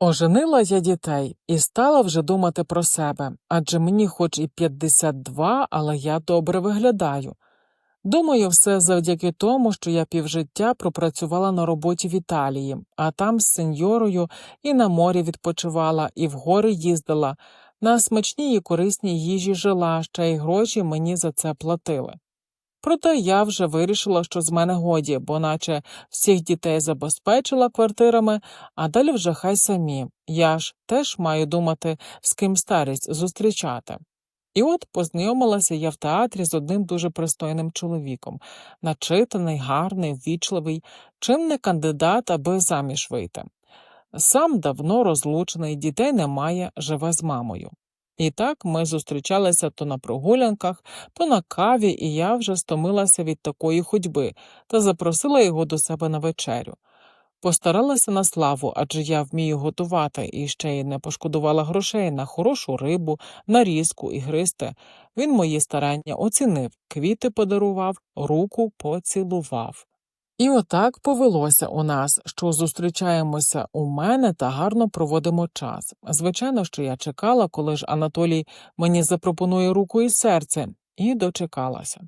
Оженила я дітей і стала вже думати про себе, адже мені хоч і 52, але я добре виглядаю. Думаю, все завдяки тому, що я півжиття пропрацювала на роботі в Італії, а там з сеньорою і на морі відпочивала, і в гори їздила, на смачній і корисній їжі жила, ще й гроші мені за це платили. Проте я вже вирішила, що з мене годі, бо наче всіх дітей забезпечила квартирами, а далі вже хай самі. Я ж теж маю думати, з ким старість зустрічати. І от познайомилася я в театрі з одним дуже пристойним чоловіком, начитаний, гарний, ввічливий, чим не кандидат, аби заміж вийти. Сам давно розлучений, дітей немає, живе з мамою. І так ми зустрічалися то на прогулянках, то на каві, і я вже стомилася від такої ходьби та запросила його до себе на вечерю. Постаралася на славу, адже я вмію готувати і ще й не пошкодувала грошей на хорошу рибу, нарізку і гристи. Він мої старання оцінив, квіти подарував, руку поцілував. І отак повелося у нас, що зустрічаємося у мене та гарно проводимо час. Звичайно, що я чекала, коли ж Анатолій мені запропонує руку і серце, і дочекалася.